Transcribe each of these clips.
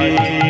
Música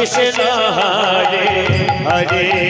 Krishna Hare Hare.